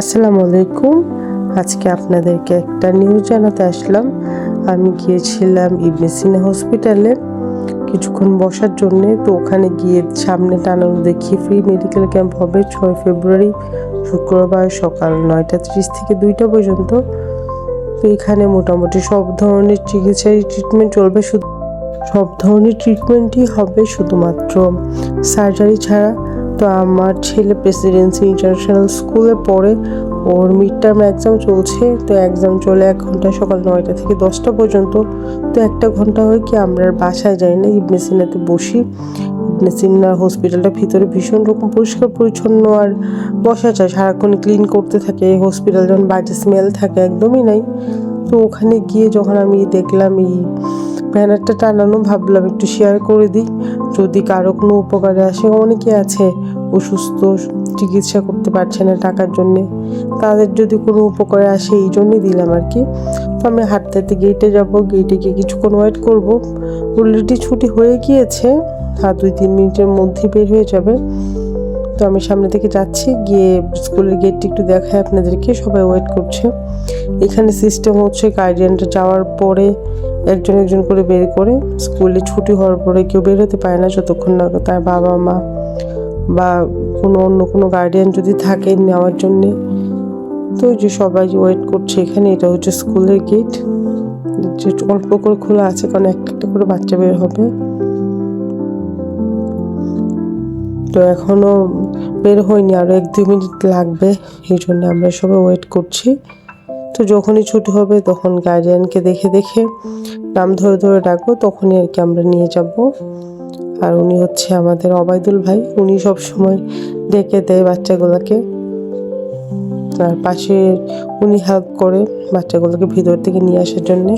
আসসালামু আলাইকুম। আজকে আপনাদেরকে একটা নিউজ জানাতে আসলাম। আমি গিয়েছিলাম ইবনে সিনা হসপিটালে। কিছুক্ষণ বসার জন্যে তো ওখানে গিয়ে সামনে টানানো দেখি, ফ্রি মেডিকেল ক্যাম্প হবে ছয় ফেব্রুয়ারি শুক্রবার সকাল নয়টা ত্রিশ থেকে দুইটা পর্যন্ত। তো এখানে মোটামুটি সব ধরনের চিকিৎসারই ট্রিটমেন্ট চলবে। শুধু সব ধরনের ট্রিটমেন্টই হবে, শুধুমাত্র সার্জারি ছাড়া। তো আমার ছেলে প্রেসিডেন্সি ইন্টারন্যাশনাল স্কুলে পড়ে। ওর মিড টার্ম এক্সাম চলছে, তো এক্সাম চলে এক ঘণ্টা সকাল নয়টা থেকে দশটা পর্যন্ত। তো একটা ঘণ্টা হয় কি আমরা বাসায় যাই না, ইবনে সিনাতে বসি। ইবনে সিনা হসপিটালটা ভিতরে ভীষণ রকম পরিষ্কার পরিচ্ছন্ন আর বসা যায়, সারাক্ষণ ক্লিন করতে থাকে। হসপিটাল যখন বাজে স্মেল থাকে, একদমই নাই। তো ওখানে গিয়ে যখন আমি দেখলাম এই ব্যানারটা টানানো, ভাবলাম একটু শেয়ার করে দিই। যদি কারও কোনো উপকারে আসে, অনেকে আছে অসুস্থ, চিকিৎসা করতে পারছে না টাকার জন্যে। তাদের যদি কোনো উপকারে আসে, এই জন্যই দিলাম আর কি। তো আমি হাঁটতে হাঁটতে গেটে যাব গেটে গিয়ে কিছুক্ষণ ওয়েট করব। অলরেডি ছুটি হয়ে গিয়েছে, আর দুই তিন মিনিটের মধ্যে বের হয়ে যাবে। তো আমি সামনে থেকে যাচ্ছি, গিয়ে স্কুলের গেটটি একটু দেখায় আপনাদেরকে, সবাই ওয়েট করছে। এখানে সিস্টেম হচ্ছে গার্ডিয়ানটা যাওয়ার পরে একজন একজন করে বের করে স্কুলে ছুটি হওয়ার পরে কেউ বের হতে পারে না যতক্ষণ না তার বাবা মা বা কোনো অন্য কোনো গার্ডিয়ান যদি থাকে নেওয়ার জন্যে। তো যে সবাই ওয়েট করছে এখানে, এটা হচ্ছে স্কুলের গেট যে অল্প করে খোলা আছে কারণ একটা একটা করে বাচ্চা বের হবে। তো এখনও বের হয়নি, আরও এক দুই মিনিট লাগবে, এই জন্য আমরা সবাই ওয়েট করছি। তো যখনই ছুটি হবে তখন গার্জিয়ানকে দেখে দেখে নাম ধরে ধরে ডাকবো, তখনই আর কি আমরা নিয়ে যাব। আর উনি হচ্ছে আমাদের অবায়দুল ভাই, উনি সব সময় ডেকে দেয় বাচ্চাগুলোকে। আর পাশে উনি হেল্প করে বাচ্চাগুলোকে ভিতর থেকে নিয়ে আসার জন্যে।